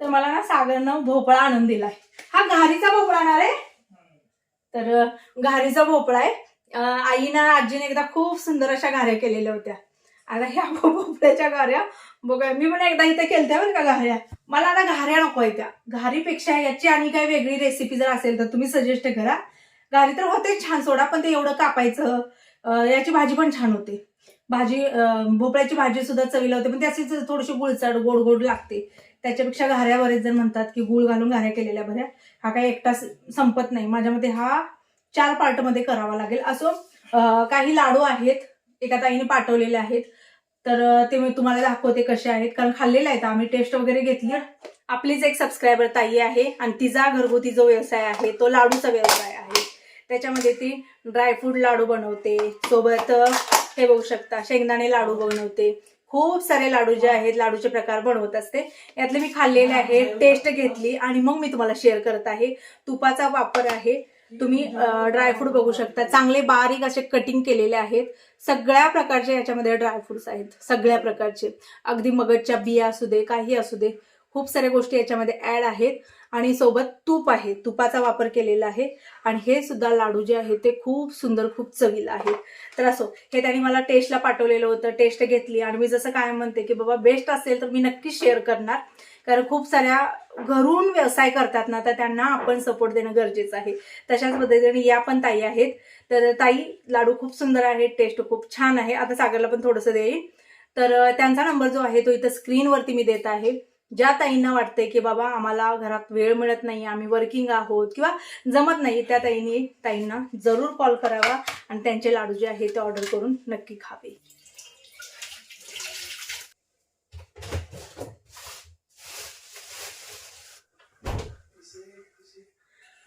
तर मला ना सागरनं भोपळा आणून दिलाय. हा घारीचा भोपळा आणणार आहे तर घारीचा भोपळा आहे. आईनं आजीने एकदा खूप सुंदर अशा घाऱ्या केलेल्या होत्या. आता ह्या भोपळ्याच्या घाऱ्या बघा मी पण एकदा इथे केलत्या बरं का घाऱ्या. मला आता घाऱ्या नको आहे त्या. घारीपेक्षा याची आणि काही वेगळी रेसिपी जर असेल तर तुम्ही सजेस्ट करा. घारी तर होते छान सोडा पण ते एवढं कापायचं याची भाजी पण छान होते. भाजी भोपळ्याची भाजी सुद्धा चवीला होते पण त्याची थोडीशी गुळचड गोड गोड लागते. त्याच्यापेक्षा घाऱ्या बरेच जण म्हणतात की गुळ घालून घाऱ्या केलेल्या बऱ्या. हा काही एकटा संपत नाही. माझ्या मते हा चार पार्टमध्ये करावा लागेल. असो काही लाडू आहेत. एका ताईने पाठवलेले आहेत. तर ते मी तुम्हाला दाखवते कसे आहेत. कारण खाल्लेले आहेत. आम्ही टेस्ट वगैरे घेतली. आपलीच एक सबस्क्रायबर ताई आहे. आणि तिचा घरगुती जो व्यवसाय आहे तो लाडूचा व्यवसाय आहे. त्याच्यामध्ये ती ड्रायफ्रूट लाडू बनवते. सोबत हे बघू शकता शेंगदाणे लाडू बनवते. खूप सारे लाडू जे आहेत लाडूचे प्रकार बनवत असते. यातले मी खाल्लेले आहेत टेस्ट घेतली आणि मग मी तुम्हाला शेअर करत आहे. तुपाचा वापर आहे. तुम्ही ड्रायफ्रूट बघू शकता. चांगले बारीक असे कटिंग केलेले आहेत. सगळ्या प्रकारचे याच्यामध्ये ड्रायफ्रुट्स आहेत. सगळ्या प्रकारचे. अगदी मगजच्या बिया असू दे काही असू दे. खूप साऱ्या गोष्टी याच्यामध्ये ऍड आहेत. आणि सोबत तूप आहे. तुपाचा वापर केलेला आहे. आणि हे सुद्धा लाडू जे आहे ते खूप सुंदर खूप चवीला आहे. तर असो हे त्यांनी मला टेस्टला पाठवलेलं होतं टेस्ट घेतली. आणि मी जसं काय म्हणते की बाबा बेस्ट असेल तर मी नक्कीच शेअर करणार. कारण खूप साऱ्या घरून व्यवसाय करतात ना तर त्यांना आपण सपोर्ट देणं गरजेचं आहे. तशाच पद्धतीने या पण ताई आहेत. तर ताई लाडू खूप सुंदर आहे टेस्ट खूप छान आहे. आता सागरला पण थोडंसं देईल तर त्यांचा नंबर जो आहे तो इथं स्क्रीनवरती मी देत आहे. ज्या ताईंना वाटतंय की बाबा आम्हाला घरात वेळ मिळत नाही आम्ही वर्किंग आहोत किंवा जमत नाही त्या ताईंनी ताईंना जरूर कॉल करावा आणि त्यांचे लाडू जे आहे ते ऑर्डर करून नक्की खावे.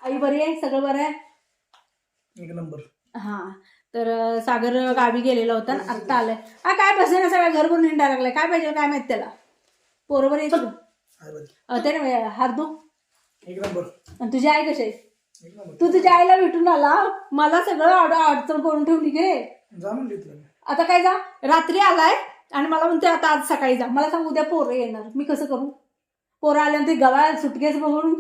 आई बरी आहे? सगळं बरं आहे? एक नंबर. हा. तर सागर गावी गेलेला होता आत्ता आलाय. हा काय बसे ना सगळ्या घर भरून हिंडा लागलाय. काय पाहिजे काय माहीत त्याला? बरोबर येतो आहे बरं. ते ना हार्दू एक नंबर. आणि तुझी आई कशी आहे? तू तुझ्या आईला भेटून आला. मला सगळं अड अडचण करून ठेवली मी. आता काय जा? रात्री आलाय आणि मला म्हणते आता आज सकाळी जा. मला सांग उद्या पोरं येणार. मी कसं करू? पोरं आल्यानंतर गवाळ सुटकेस बघून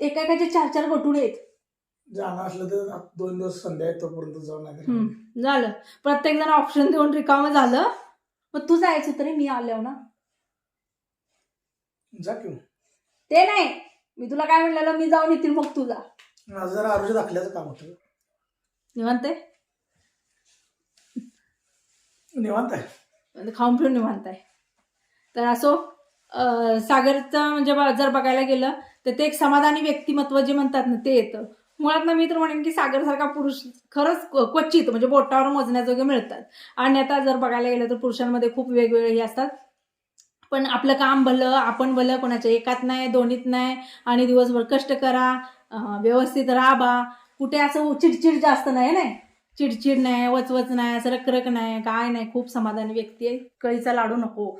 एका एकाचे चार चार गटून येत जाणार असलं तर दोन दिवस संध्याकाळी तोपर्यंत जाऊन झालं. प्रत्येक जण ऑप्शन देऊन रिकामं झालं. मग तू जायचं तरी मी आल्यावर ना. जा ते नाही. मी तुला काय म्हणलेलं? मी जाऊन येतील मग तुझा. माझं जरा आरोग्य दाखल्याचं काम होतं. निवांत आहे? निवांत आहे. म्हणजे खाऊन पिऊन निवांत आहे. तर असो अं, सागरचं म्हणजे बा- जर बघायला गेलं तर ते एक समाधानी व्यक्तिमत्व जे म्हणतात ना ते येतं. मुळात ना मी तर म्हणेन की सागरसारखा पुरुष खरंच क्व- क्वचित म्हणजे बोटावर मोजण्याजोगे मिळतात. आणि आता जर बघायला गेलं तर पुरुषांमध्ये खूप वेगवेगळे हे असतात. पण आपलं काम भलं आपण भलं कोणाच्या एकात नाही दोन्हीत नाही आणि दिवसभर कष्ट करा व्यवस्थित राबा कुठे असं चिडचिड जास्त नाही नाही? चिडचिड नाही वचवच नाही असं रखरख नाही काय नाही. खूप समाधानी व्यक्ती आहे. कळीचा लाडू नको.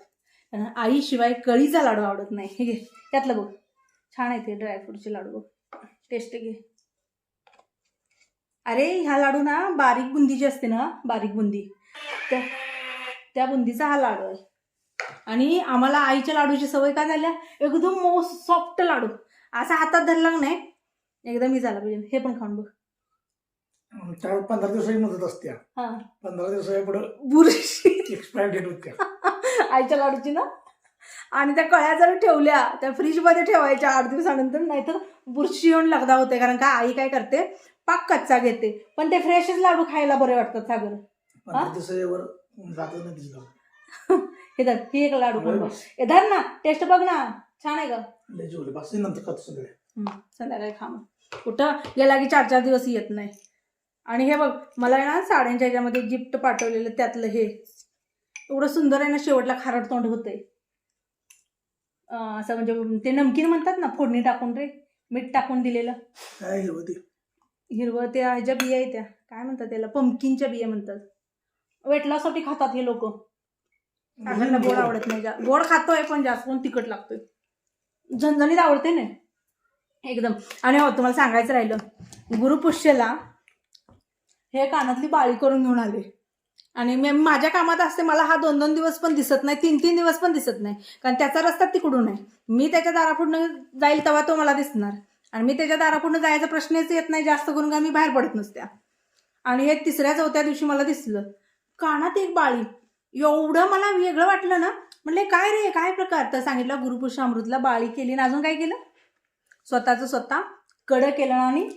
आईशिवाय कळीचा लाडू आवडत नाही. हे घे त्यातलं बघ. छान आहे ते ड्रायफ्रूटचे लाडू बघ. टेस्ट घे. अरे ह्या लाडू ना बारीक बुंदी जी असते ना बारीक बुंदी त्या त्या बुंदीचा हा लाडू आहे. आणि आम्हाला आईच्या लाडूची सवय काय झाल्या? एकदम मो सॉफ्ट लाडू. असा हातात धरला नाही? एकदम मी झाला पाहिजे. हे पण खाऊन बघ. त्या पंधरा दिवसाची मुदत असते. हा. पंधरा दिवसाच्या पुढं बुरशी. एक्सपायर डेट होत्या. आईच्या लाडूची ना? आणि त्या कळ्या जर ठेवल्या त्या फ्रीजमध्ये ठेवायच्या आठ दिवसानंतर नाहीतर बुरशी येऊन लगदा होते. कारण का आई काय करते? पाक कच्चा घेते. पण ते फ्रेशच लाडू खायला बरे वाटतात सागर. दिवसाच्या वर नाही हे धर ही एक लाडू पण बघ. हे धर ना टेस्ट बघ ना छान आहे लय जेवले बस नंतर खातो सगळे। हं, संध्याकाळी खा मग। कुठं? गेला की चार चार दिवस येत नाही. आणि हे बघ मला आहे ना साड्यांच्या ह्याच्यामध्ये गिफ्ट पाठवलेलं त्यातलं हे. एवढं सुंदर आहे ना शेवटला खारट तोंड होतंय. अं, असं म्हणजे ते नमकीन म्हणतात ना फोडणी टाकून रे मीठ टाकून दिलेलं. काय हिरवं ते? हिरवं त्या ह्याच्या बिया आहे त्या. काय म्हणतात त्याला? पंपकिनच्या बिया म्हणतात. वेट लॉससाठी खातात हे लोक. सागरला गोड आवडत नाही जा गोड खातोय पण जास्त पण तिखट लागतोय. झणझणीत आवडते ना? एकदम. आणि हो तुम्हाला सांगायचं राहिलं. गुरुपुष्यला हे कानातली बाळी करून घेऊन आले. आणि मी माझ्या कामात असते मला हा दोन दोन दिवस पण दिसत नाही तीन तीन दिवस पण दिसत नाही. कारण त्याचा रस्ता तिकडून आहे. मी त्याच्या दारापुढनं जाईल तेव्हा तो मला दिसणार. आणि मी त्याच्या दारापुढनं जायचा प्रश्नच येत नाही जास्त करून का मी बाहेर पडत नसत्या. आणि हे तिसऱ्या चौथ्या दिवशी मला दिसलं. कानात एक बाळी. एवढं मला वेगळं वाटलं ना म्हणले काय रे काय प्रकार? तर सांगितलं गुरुपुरुष अमृतला बाळी केली आणि अजून काय केलं? स्वतःचं स्वतः कडं केलं आणि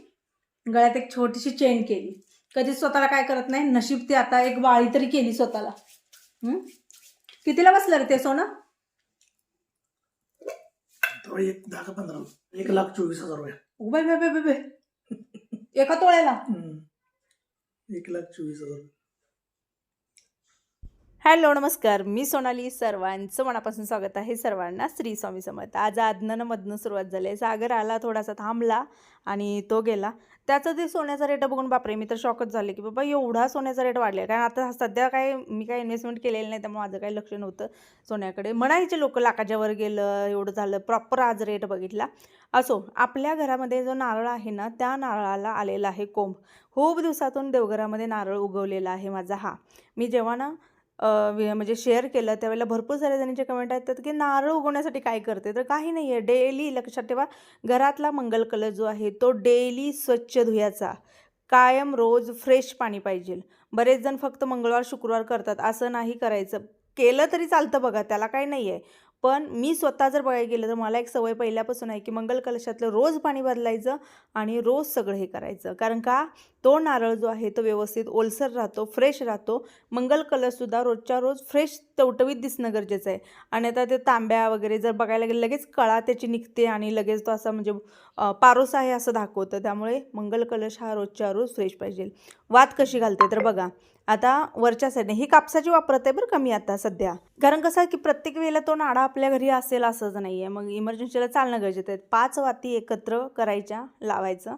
गळ्यात एक छोटीशी चेन केली. कधीच स्वतःला काय करत नाही नशीब ते आता एक बाळी तरी केली स्वतःला? कितीला बसलं रे ते सोनं? एक दहा पंधरा एक लाख चोवीस हजार रुपये. उभे बे बे बे बे एका तोळ्याला. एक लाख चोवीस हजार हॅलो नमस्कार. मी सोनाली. सर्वांचं मनापासून स्वागत आहे सर्वांना. श्री स्वामी समर्थ. आज आदनं मधनं सुरुवात झाली आहे. सागर आला थोडासा थांबला आणि तो गेला. त्याचं ते सोन्याचा रेट बघून बापरे मी तर शॉकच झाले की बाबा एवढा सोन्याचा रेट वाढला कारण आता सध्या काय मी काय इन्व्हेस्टमेंट केलेलं नाही त्यामुळे माझं काही लक्ष नव्हतं सोन्याकडे. म्हणायचे लोक लाकाच्यावर गेलं एवढं झालं प्रॉपर आज रेट बघितला. असो आपल्या घरामध्ये जो नारळ आहे ना त्या नारळाला आलेला आहे कोंब. खूप दिवसातून देवघरामध्ये नारळ उगवलेला आहे माझा हा. मी जेव्हा ना म्हणजे शेअर केलं त्यावेळेला भरपूर साऱ्या जणींचे कमेंट आहेत की नारळ उगवण्यासाठी काय करते? तर काही नाही आहे. डेली लक्षात ठेवा घरातला मंगल कलर जो आहे तो डेली स्वच्छ धुयाचा. कायम रोज फ्रेश पाणी पाहिजे. बरेच जण फक्त मंगळवार शुक्रवार करतात असं नाही करायचं. केलं तरी चालतं बघा त्याला काही नाही आहे. पण मी स्वतः जर बघायला गेलं तर मला एक सवय पहिल्यापासून आहे की मंगल कलशातलं रोज पाणी बदलायचं आणि रोज सगळं हे करायचं. कारण का? तो नारळ जो आहे तो व्यवस्थित ओलसर राहतो फ्रेश राहतो. मंगल कलशसुद्धा रोजच्या रोज फ्रेश टवटवीत दिसणं गरजेचं आहे. आणि आता ते तांब्या वगैरे जर बघायला गेलं लगेच कळा त्याची निघते आणि लगेच तो असा म्हणजे पारोसा आहे असं दाखवतं. त्यामुळे मंगल कलश हा रोजच्या रोज फ्रेश पाहिजे. वात कशी घालते तर बघा आता वरच्या साईडने ही कापसाची वापरत आहे बरं कमी आता सध्या. कारण कसं आहे की प्रत्येक वेळेला तो नाडा आपल्या घरी असेल असंच नाही आहे मग इमर्जन्सीला चालणं गरजेचं आहे. पाच वाती एकत्र करायच्या लावायचं.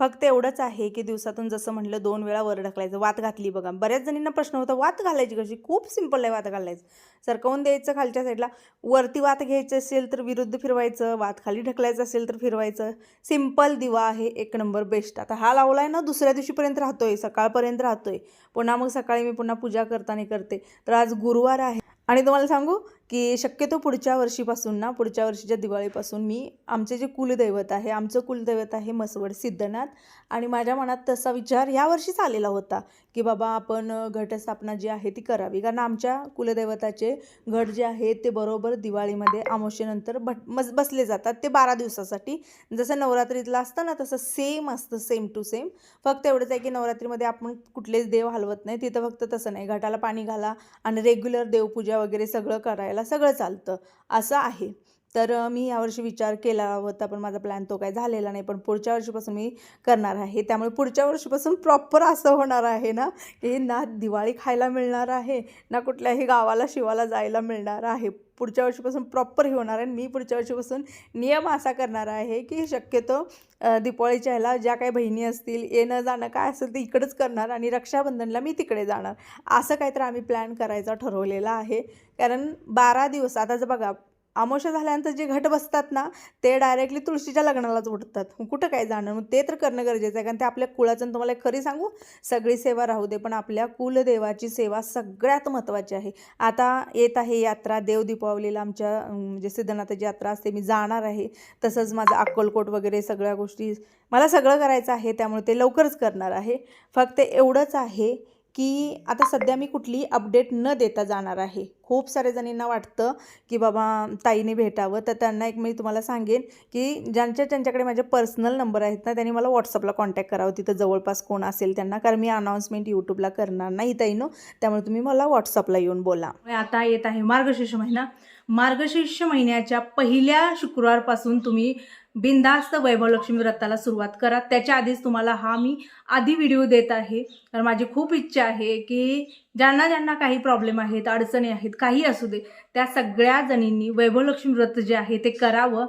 फक्त एवढंच आहे की दिवसातून जसं म्हटलं दोन वेळा वर ढकलायचं वात घातली बघा. बऱ्याच जणींना प्रश्न होता वात घालायची कशी? खूप सिंपल आहे वात घालायचं. सरकवून द्यायचं खालच्या साईडला वरती वात घ्यायचं असेल तर विरुद्ध फिरवायचं वात खाली ढकलायचं असेल तर फिरवायचं. सिंपल दिवा आहे एक नंबर बेस्ट आता हा लावला आहे ना दुसऱ्या दिवशीपर्यंत राहतोय सकाळपर्यंत राहतोय. पुन्हा मग सकाळी मी पुन्हा पूजा करताना करते. तर आज गुरुवार आहे. आणि तुम्हाला सांगू की शक्यतो पुढच्या वर्षीपासून ना पुढच्या वर्षीच्या दिवाळीपासून मी आमचे जे कुलदैवत आहे आमचं कुलदैवत आहे मसवड सिद्धनाथ. आणि माझ्या मनात तसा विचार यावर्षीच आलेला होता की बाबा आपण घटस्थापना जी आहे ती करावी. कारण आमच्या कुलदैवताचे घट जे आहे ते बरोबर दिवाळीमध्ये आमोशेनंतर भट मस बसले जातात. ते बारा दिवसासाठी. जसं नवरात्रीतलं असतं ना तसं सेम असतं सेम टू सेम फक्त एवढंच आहे की नवरात्रीमध्ये आपण कुठलेच देव हलवत नाही. तिथं फक्त तसं नाही. घाटाला पाणी घाला आणि रेग्युलर देवपूजा वगैरे सगळं करायला सगळं चालतं. असं आहे. तर मी यावर्षी विचार केला होता पण माझा प्लॅन तो काय झालेला नाही. पण पुढच्या वर्षीपासून मी करणार आहे. त्यामुळे पुढच्या वर्षीपासून प्रॉपर असं होणार आहे ना की ना दिवाळी खायला मिळणार आहे ना कुठल्याही गावाला शिवाला जायला मिळणार आहे. पुढच्या वर्षीपासून प्रॉपर हे होणार आहे. आणि मी पुढच्या वर्षीपासून नियम असा करणार आहे की शक्यतो अ, ह्याला ज्या काही बहिणी असतील येणं जाणं काय असेल ते इकडंच करणार आणि रक्षाबंधनला मी तिकडे जाणार. असं काहीतरी आम्ही प्लॅन करायचा ठरवलेला आहे. कारण बारा दिवस आता जर बघा अमावस्या झाल्यानंतर जे घट बसतात ना ते डायरेक्टली तुळशीच्या लग्नालाच उठतात कुठं काय जाणं मग ते तर करणं गरजेचं आहे कारण ते आपल्या कुळाचं आणि तुम्हाला खरी सांगू सगळी सेवा राहू दे पण आपल्या कुलदेवाची सेवा सगळ्यात महत्त्वाची आहे. आता येत आहे यात्रा देव दीपावलीला आमच्या म्हणजे सिद्धनाथाची यात्रा असते मी जाणार आहे. तसंच माझं अक्कलकोट वगैरे सगळ्या गोष्टी मला सगळं करायचं आहे त्यामुळे ते लवकरच करणार आहे. फक्त एवढंच आहे की आता सध्या मी कुठलीही अपडेट न देता जाणार आहे. खूप साऱ्या जणींना वाटतं की बाबा ताईने भेटावं. तर त्यांना एक मी तुम्हाला सांगेन की ज्यांच्या ज्यांच्याकडे माझे पर्सनल नंबर आहेत ना त्यांनी मला व्हॉट्सअपला कॉन्टॅक्ट करावं. तिथं जवळपास कोण असेल त्यांना कारण मी अनाऊन्समेंट यूट्यूबला करणार नाही ताईनो. त्यामुळे तुम्ही मला व्हॉट्सअपला येऊन बोला. आता येत आहे मार्गशीर्ष महिना. मार्गशीर्ष महिन्याच्या पहिल्या शुक्रवारपासून तुम्ही बिंदास्त वैभवलक्ष्मी व्रताला सुरुवात करा. त्याच्या आधीच तुम्हाला हा मी आधी व्हिडिओ देत आहे. तर माझी खूप इच्छा आहे की ज्यांना ज्यांना काही प्रॉब्लेम आहेत अडचणी आहेत काही असू दे त्या सगळ्या जणींनी वैभवलक्ष्मी व्रत जे आहे ते करावं.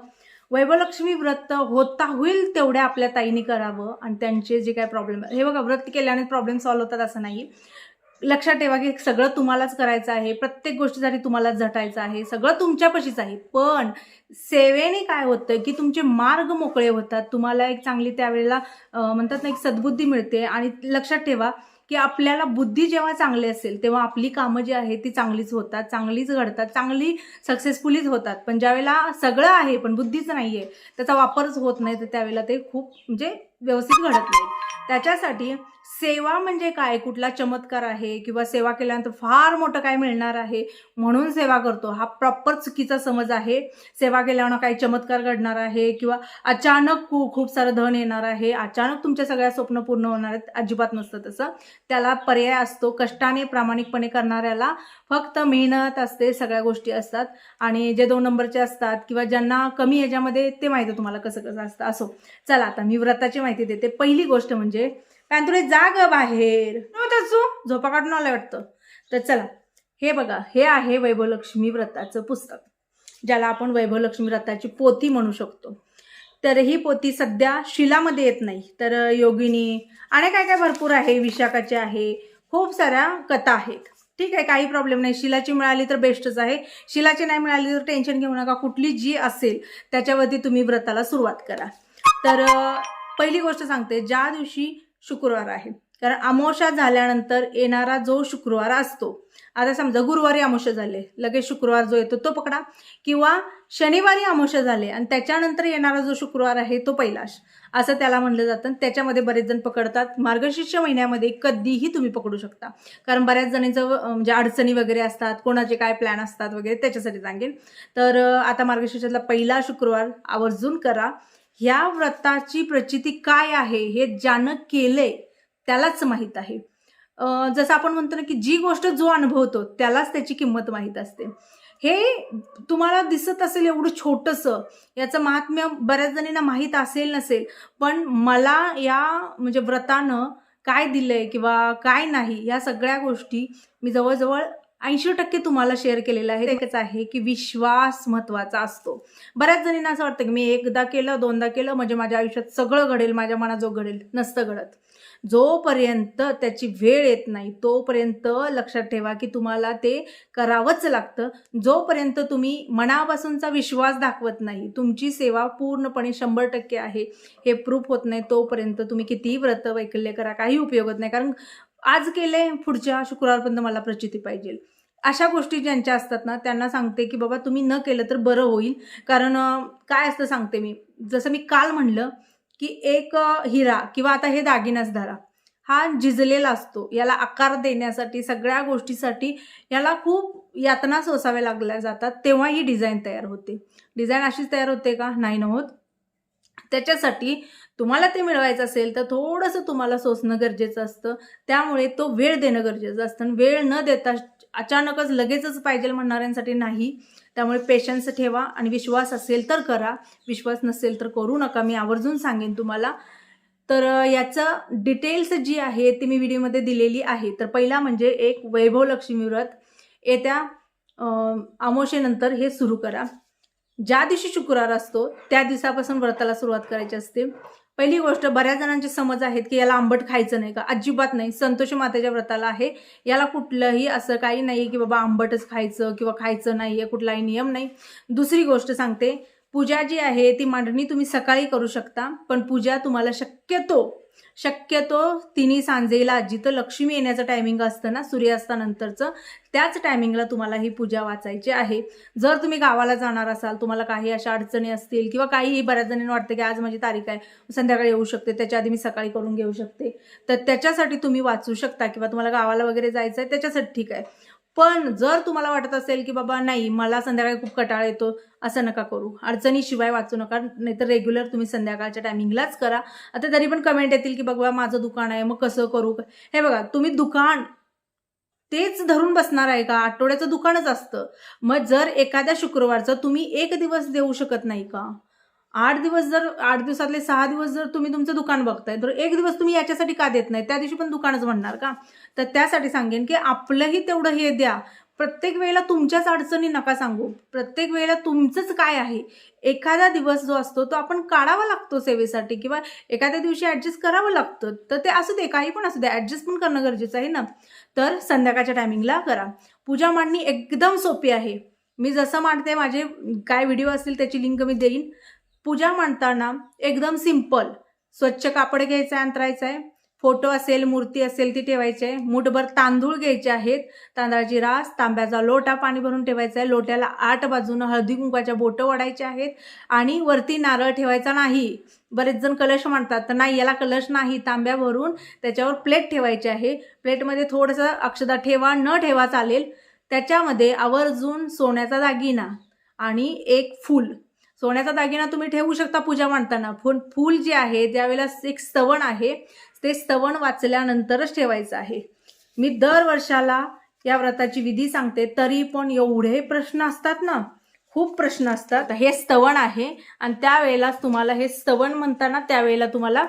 वैभवलक्ष्मी व्रत होता होईल तेवढ्या आपल्या ताईने करावं. आणि त्यांचे जे काही प्रॉब्लेम हे बघा व्रत केल्याने प्रॉब्लेम सॉल्व्ह होतात असं नाही लक्षात ठेवा की सगळं तुम्हालाच करायचं आहे. प्रत्येक गोष्टीसाठी तुम्हालाच झटायचं आहे. सगळं तुमच्यापाशीच आहे. पण सेवेने काय होतं की तुमचे मार्ग मोकळे होतात. तुम्हाला एक चांगली त्यावेळेला म्हणतात ना एक सद्बुद्धी मिळते. आणि लक्षात ठेवा की आपल्याला बुद्धी जेव्हा चांगली असेल तेव्हा आपली कामं जी आहेत ती चांगलीच होतात. चांगलीच घडतात. चांगली सक्सेसफुलीच होतात. पण ज्यावेळेला सगळं आहे पण बुद्धीच नाही आहे त्याचा वापरच होत नाही तर त्यावेळेला ते खूप म्हणजे व्यवस्थित घडत नाही. त्याच्यासाठी सेवा म्हणजे काय? कुठला चमत्कार आहे? किंवा सेवा केल्यानंतर फार मोठं काय मिळणार आहे? म्हणून सेवा करतो. हा प्रॉपर चुकीचा समज आहे. सेवा केल्यानं काही चमत्कार घडणार आहे किंवा अचानक खू खूप सारं धन येणार आहे. अचानक तुमच्या सगळ्या स्वप्न पूर्ण होणार आहेत. अजिबात नसतं तसं. त्याला पर्याय असतो. कष्टाने प्रामाणिकपणे करणाऱ्याला फक्त मेहनत असते. सगळ्या गोष्टी असतात. आणि जे दोन नंबरचे असतात किंवा ज्यांना कमी ह्याच्यामध्ये ते माहिती तुम्हाला कसं कसं असतं. असो. चला आता मी व्रताची माहिती देते. पहिली गोष्ट म्हणजे तुला जाग बाहेर. तू झोपा काढून आलं वाटतं. तर चला हे बघा हे आहे वैभवलक्ष्मी व्रताचं पुस्तक ज्याला आपण वैभवलक्ष्मी व्रताची पोथी म्हणू शकतो. तर ही पोथी सध्या शिलामध्ये येत नाही. तर योगिनी आणि काय काय भरपूर आहे विशाखाचे आहे खूप साऱ्या कथा आहेत. ठीक आहे काही प्रॉब्लेम नाही. शिलाची मिळाली तर बेस्टच आहे. शिलाची नाही मिळाली तर टेन्शन घेऊ नका. कुठली जी असेल त्याच्यावरती तुम्ही व्रताला सुरुवात करा. तर पहिली गोष्ट सांगते. ज्या दिवशी शुक्रवार आहे. कारण अमावस्या झाल्यानंतर येणारा जो शुक्रवार असतो आता समजा गुरुवारी अमावस्या झाले लगेच शुक्रवार जो येतो तो पकडा. किंवा शनिवारी अमावस्या झाले आणि त्याच्यानंतर येणारा जो शुक्रवार आहे तो पैलाश असं त्याला म्हणलं जातं आणि त्याच्यामध्ये बरेच जण पकडतात. मार्गशीर्ष महिन्यामध्ये कधीही तुम्ही पकडू शकता. कारण बऱ्याच जणींचं म्हणजे अडचणी वगैरे असतात कोणाचे काय प्लॅन असतात वगैरे त्याच्यासाठी सांगेन. तर आता मार्गशीर्षातला पहिला शुक्रवार आवर्जून करा. ह्या व्रताची प्रचिती काय आहे हे ज्यानं केलंय त्यालाच माहीत आहे. जसं आपण म्हणतो ना की जी गोष्ट जो अनुभवतो त्यालाच त्याची किंमत माहीत असते. हे तुम्हाला दिसत असेल एवढं छोटंसं याचं महात्म्य बऱ्याच जणींना माहीत असेल नसेल पण मला या म्हणजे व्रतानं काय दिलंय किंवा काय नाही या सगळ्या गोष्टी मी जवळजवळ ऐंशी टक्के तुम्हाला शेअर केलेलं आहे. एकच आहे की विश्वास महत्त्वाचा असतो. बऱ्याच जणींना असं वाटतं की मी एकदा केलं दोनदा केलं म्हणजे माझ्या आयुष्यात सगळं घडेल माझ्या मनात जो घडेल नसतं घडत. जोपर्यंत त्याची वेळ येत नाही तोपर्यंत लक्षात ठेवा की तुम्हाला ते करावंच लागतं. जोपर्यंत तुम्ही मनापासूनचा विश्वास दाखवत नाही तुमची सेवा पूर्णपणे शंभर टक्के आहे हे प्रूफ होत नाही तोपर्यंत तुम्ही कितीही व्रत वैकल्य करा काही उपयोग होत नाही. कारण आज केले पुढच्या शुक्रवारपर्यंत मला प्रचिती पाहिजे. अशा गोष्टी ज्यांच्या असतात ना त्यांना सांगते की बाबा तुम्ही न केलं तर बरं होईल. कारण काय असतं सांगते मी. जसं मी काल म्हणलं की एक हिरा किंवा आता हे दागिनाच धरा हा झिजलेला असतो. याला आकार देण्यासाठी सगळ्या गोष्टीसाठी याला खूप यातना सोसाव्या लागल्या जातात. तेव्हा ही डिझाईन तयार होते. डिझाईन अशीच तयार होते का? नाही ना होत. त्याच्यासाठी तुम्हाला ते मिळवायचं असेल तर थोडंसं तुम्हाला सोसणं गरजेचं असतं. त्यामुळे तो वेळ देणं गरजेचं असतं. आणि वेळ न देता अचानकच लगेचच पाहिजे म्हणणाऱ्यांसाठी नाही. त्यामुळे पेशन्स ठेवा आणि विश्वास असेल तर करा. विश्वास नसेल तर करू नका. मी आवर्जून सांगेन तुम्हाला. तर याचं डिटेल्स जी आहे ती मी व्हिडिओमध्ये दिलेली आहे. तर पहिला म्हणजे एक वैभव लक्ष्मी व्रत. येत्या आमोशेनंतर हे सुरू करा. ज्या दिवशी शुक्रवार असतो त्या दिवसापासून व्रताला सुरुवात करायची असते. पहिली गोष्ट बऱ्याच जणांचे समज आहेत की याला आंबट खायचं नाही का? अजिबात नाही. संतोष मातेच्या व्रताला आहे. याला कुठलंही असं काही नाही की बाबा आंबटच खायचं किंवा खायचं नाही आहे कुठलाही नियम नाही. दुसरी गोष्ट सांगते पूजा जी आहे ती मांडणी तुम्ही सकाळी करू शकता पण पूजा तुम्हाला शक्यतो शक्यतो तिन्ही सांजेला जिथं लक्ष्मी येण्याचं टायमिंग असतं ना सूर्यास्तानंतरचं त्याच टायमिंगला तुम्हाला ही पूजा वाचायची आहे. जर तुम्ही गावाला जाणार असाल तुम्हाला काही अशा अडचणी असतील किंवा काहीही बऱ्याच जणांना वाटतं की आज माझी तारीख आहे संध्याकाळी येऊ शकते त्याच्या आधी मी सकाळी करून घेऊ शकते तर त्याच्यासाठी तुम्ही वाचू शकता किंवा तुम्हाला गावाला वगैरे जायचं आहे त्याच्यासाठी ठीक आहे. पण जर तुम्हाला वाटत असेल की बाबा नाही मला संध्याकाळी खूप कटाळ येतो असं नका करू. अडचणीशिवाय वाचू नका नाहीतर रेग्युलर तुम्ही संध्याकाळच्या टायमिंगलाच करा. आता तरी पण कमेंट येतील की बघा माझं दुकान आहे मग कसं करू? हे बघा तुम्ही दुकान तेच धरून बसणार आहे का? आठवड्याचं दुकानच असतं. मग जर एखाद्या शुक्रवारचं तुम्ही एक दिवस देऊ शकत नाही का? आठ दिवस जर आठ दिवसातले सहा दिवस जर तुम्ही तुमचं दुकान बघताय तर एक दिवस तुम्ही याच्यासाठी का देत नाही? त्या दिवशी पण दुकानच म्हणणार का? तर त्यासाठी सांगेन की आपलंही तेवढं हे द्या. प्रत्येक वेळेला तुमच्याच अडचणी नका सांगू. प्रत्येक वेळेला तुमचंच काय आहे? एखादा दिवस जो असतो तो आपण काढावा लागतो सेवेसाठी किंवा एखाद्या दिवशी ॲडजस्ट करावं लागतं. तर ते असू दे काही पण असू दे ॲडजस्ट पण करणं गरजेचं आहे ना? तर संध्याकाळच्या टायमिंगला करा. पूजा मांडणी एकदम सोपी आहे. मी जसं मांडते माझे काय व्हिडिओ असतील त्याची लिंक मी देईन. पूजा मांडताना एकदम सिंपल स्वच्छ कापड घ्यायचं आहे अंतरायचं आहे. फोटो असेल मूर्ती असेल ती ठेवायची. आहे मुठभर तांदूळ घ्यायचे आहेत. तांदळाची रास तांब्याचा लोटा पाणी भरून ठेवायचा आहे. लोट्याला आठ बाजूनं हळदी कुंकाच्या बोटं वाढायचे आहेत. आणि वरती नारळ ठेवायचा नाही. बरेच जण कलश म्हणतात तर नाही याला कलश नाही. तांब्या भरून त्याच्यावर प्लेट ठेवायची आहे. प्लेटमध्ये थोडंसं अक्षदा ठेवा न ठेवा चालेल. त्याच्यामध्ये आवर्जून सोन्याचा दागिना आणि एक फूल. सोन्याचा दागिना तुम्ही ठेवू शकता पूजा मांडताना. पण फूल जे आहे त्यावेळेला एक सवण आहे ते स्तवण वाचल्यानंतरच ठेवायचं आहे. मी दर वर्षाला या व्रताची विधी सांगते तरी पण एवढे प्रश्न असतात ना खूप प्रश्न असतात. हे स्तवण आहे आणि त्यावेळेलाच तुम्हाला हे स्तवण म्हणताना त्यावेळेला तुम्हाला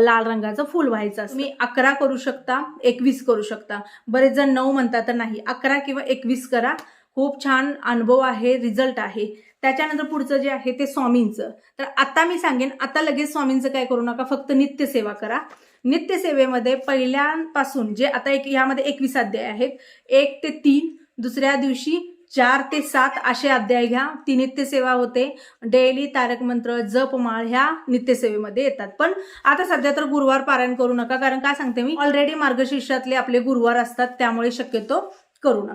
लाल रंगाचं फूल व्हायचं तुम्ही अकरा करू शकता एकवीस करू शकता. बरेच जण नऊ म्हणतात तर नाही अकरा किंवा एकवीस करा. खूप छान अनुभव आहे रिझल्ट आहे. त्याच्यानंतर पुढचं जे आहे ते स्वामींचं. तर आता मी सांगेन आता लगेच स्वामींचं काय करू नका फक्त नित्यसेवा करा. नित्यसेवेमध्ये पहिल्यापासून जे आता एक यामध्ये एकवीस अध्याय आहेत एक ते तीन दुसऱ्या दिवशी चार ते सात असे अध्याय घ्या. ती नित्यसेवा होते. डेली तारक मंत्र जपमाळ ह्या नित्यसेवेमध्ये येतात. पण आता सध्या तर गुरुवार पारायण करू नका कारण काय सांगते मी? ऑलरेडी मार्गशीर्षातले आपले गुरुवार असतात त्यामुळे शक्यतो करू नका.